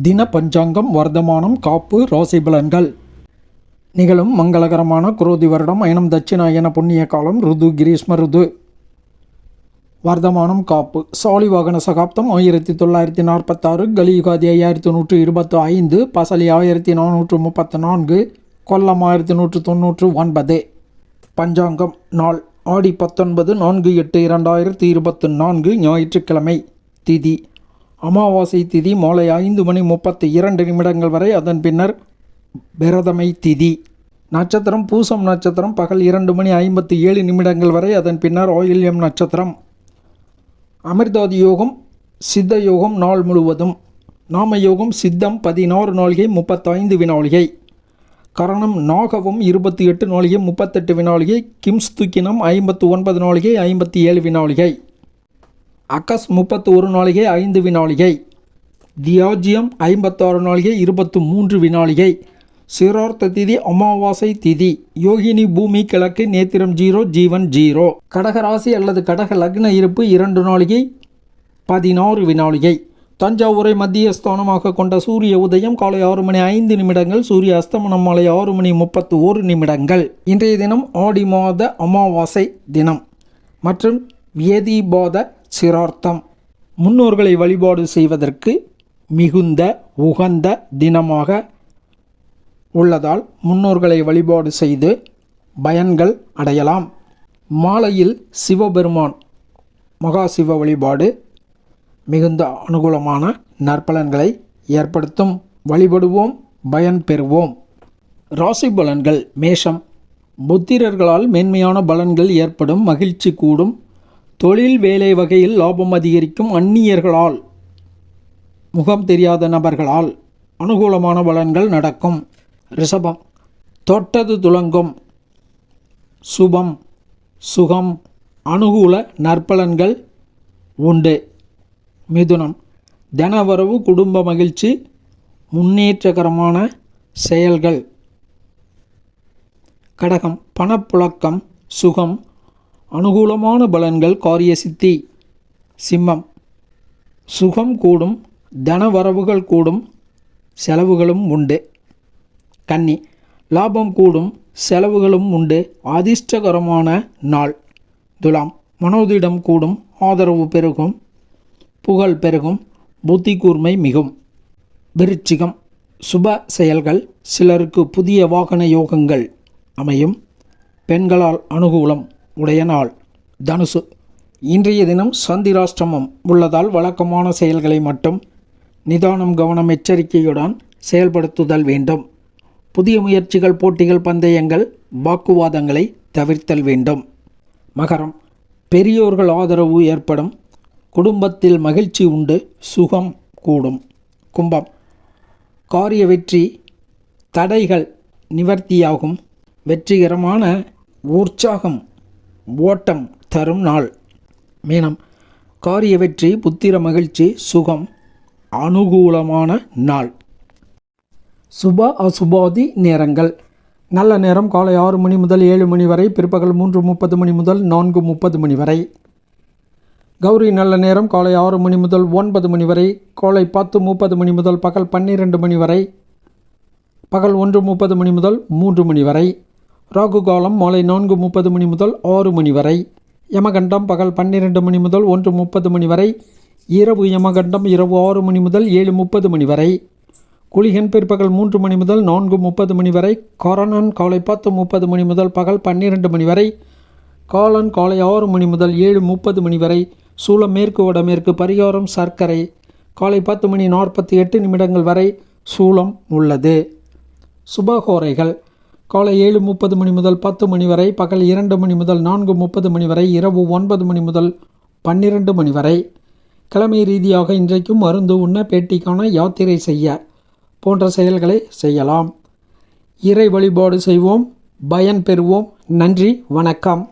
தின பஞ்சாங்கம் வர்த்தமானம் காப்பு ராசி பலன்கள் நிகழும் மங்களகரமான குரோதி வருடம் அயனம் தட்சிணாயன புண்ணிய காலம் ருது கிரீஷ்ம ருது. வர்த்தமானம் காப்பு. சாலி வாகன சகாப்தம் ஆயிரத்தி தொள்ளாயிரத்தி நாற்பத்தாறு கலியுகாதி ஐயாயிரத்தி நூற்று இருபத்தி ஐந்து பசலி ஆயிரத்தி நானூற்று முப்பத்தி நான்கு கொல்லம் ஆயிரத்தி நூற்று தொண்ணூற்று ஒன்பது. பஞ்சாங்கம் நாள். ஆடி பத்தொன்பது நான்கு எட்டு இரண்டாயிரத்தி இருபத்தி நான்கு ஞாயிற்றுக்கிழமை. திதி. அமாவாசை திதி மாலை ஐந்து மணி முப்பத்தி இரண்டு நிமிடங்கள் வரை அதன் பின்னர் பிரதமை திதி. நட்சத்திரம் பூசம் நட்சத்திரம் பகல் இரண்டு மணி ஐம்பத்தி ஏழு நிமிடங்கள் வரை அதன் பின்னர் ஆயில்யம் நட்சத்திரம். அமிர்தாதி யோகம் சித்த யோகம் நாள் முழுவதும். நாம யோகம் சித்தம் பதினாறு நாளிகை முப்பத்தைந்து வினாளிகை. கரணம் நாகவும் இருபத்தி எட்டு நாளிகை முப்பத்தெட்டு வினாளிகை. கிம்ஸ்துக்கினம் ஐம்பத்து ஒன்பது நாளிகை ஐம்பத்தி ஏழு வினாளிகை. அகஸ் முப்பத்து ஒரு நாளிகை ஐந்து வினாளிகை. தியாஜியம் ஐம்பத்தாறு நாளிகை இருபத்து மூன்று வினாளிகை. சிரார்த்த திதி அமாவாசை திதி. யோகினி பூமி கிழக்கு நேத்திரம் ஜீரோ ஜீவன் ஜீரோ. கடகராசி அல்லது கடக லக்ன இருப்பு இரண்டு நாளிகை பதினாறு வினாளிகை. தஞ்சாவூரை மத்திய ஸ்தானமாக கொண்ட சூரிய உதயம் காலை ஆறு மணி ஐந்து நிமிடங்கள் சூரிய அஸ்தமனம் மாலை ஆறு மணி முப்பத்து ஓரு நிமிடங்கள். இன்றைய தினம் ஆடி மாத அமாவாசை தினம் மற்றும் வியதிபாத சிரார்த்தம். முன்னோர்களை வழிபாடு செய்வதற்கு மிகுந்த உகந்த தினமாக உள்ளதால் முன்னோர்களை வழிபாடு செய்து பயன்கள் அடையலாம். மாலையில் சிவபெருமான் மகா சிவ வழிபாடு மிகுந்த அனுகூலமான நற்பலன்களை ஏற்படுத்தும். வழிபடுவோம் பயன் பெறுவோம். ராசி பலன்கள் மேஷம். புத்திரர்களால் மேன்மையான பலன்கள் ஏற்படும் மகிழ்ச்சி கூடும். தொழில் வேலை வகையில் லாபம் அதிகரிக்கும் அந்நியர்களால் முகம் தெரியாத நபர்களால் அனுகூலமான பலன்கள் நடக்கும். ரிஷபம் தொட்டது துலங்கும் சுபம் சுகம் அனுகூல நற்பலன்கள் உண்டு. மிதுனம் தனவரவு குடும்ப மகிழ்ச்சி முன்னேற்றகரமான செயல்கள். கடகம் பணப்புழக்கம் சுகம் அனுகூலமான பலன்கள் காரிய சித்தி. சிம்மம். சுகம் கூடும் தன வரவுகள் கூடும் செலவுகளும் உண்டு. கன்னி. லாபம் கூடும் செலவுகளும் உண்டு. அதிர்ஷ்டகரமான நாள். துலாம். மனோதிடம் கூடும் ஆதரவு பெருகும் புகழ் பெருகும் புத்தி கூர்மை மிகும். விருச்சிகம். சுப செயல்கள் சிலருக்கு புதிய வாகன யோகங்கள் அமையும். பெண்களால் அனுகூலம். உடைய நாள் தனுசு. இன்றைய தினம் சந்திராஷ்டமம் உள்ளதால் வழக்கமான செயல்களை மட்டும் நிதானம் கவனம் எச்சரிக்கையுடன் செயல்படுத்துதல் வேண்டும். புதிய முயற்சிகள் போட்டிகள் பந்தயங்கள் வாக்குவாதங்களை தவிர்த்தல் வேண்டும். மகரம். பெரியோர்கள் ஆதரவு ஏற்படும். குடும்பத்தில் மகிழ்ச்சி உண்டு. சுகம் கூடும். கும்பம். காரிய வெற்றி தடைகள் நிவர்த்தியாகும். வெற்றிகரமான உற்சாகம் ஓட்டம் தரும் நாள். மீனம். காரிய வெற்றி புத்திர மகிழ்ச்சி சுகம் அனுகூலமான நாள். சுப அசுபாதி நேரங்கள். நல்ல நேரம் காலை ஆறு மணி முதல் ஏழு மணி வரை பிற்பகல் மூன்று முப்பது மணி முதல் நான்கு முப்பது மணி வரை. கௌரி நல்ல நேரம் காலை ஆறு மணி முதல் ஒன்பது மணி வரை காலை பத்து முப்பது மணி முதல் பகல் பன்னிரெண்டு மணி வரை பகல் ஒன்று முப்பது மணி முதல் மூன்று மணி வரை. ராகு காலம் மாலை நான்கு முப்பது மணி முதல் ஆறு மணி வரை. யமகண்டம் பகல் பன்னிரெண்டு மணி முதல் ஒன்று முப்பது மணி வரை. இரவு யமகண்டம் இரவு ஆறு மணி முதல் ஏழு முப்பது மணி வரை. குளிகன் பிற்பகல் மூன்று மணி முதல் நான்கு முப்பது மணி வரை. கொரணன் காலை பத்து முப்பது மணி முதல் பகல் பன்னிரெண்டு மணி வரை. காலன் காலை ஆறு மணி முதல் ஏழு முப்பது மணி வரை. சூளம் மேற்கு வடமேற்கு பரிகாரம் சர்க்கரை. காலை பத்து மணி நாற்பத்தி எட்டு நிமிடங்கள் வரை சூளம் உள்ளது. சுபகோரைகள். காலை ஏழு முப்பது மணி முதல் பத்து மணி வரை பகல் இரண்டு மணி முதல் நான்கு முப்பது மணி வரை இரவு ஒன்பது மணி முதல் பன்னிரண்டு மணி வரை. கிழமை ரீதியாக இன்றைக்கும் மருந்து உண்ண பேட்டிக்கான யாத்திரை செய்ய போன்ற செயல்களை செய்யலாம். இறை வழிபாடு செய்வோம். பயன் பெறுவோம். நன்றி. வணக்கம்.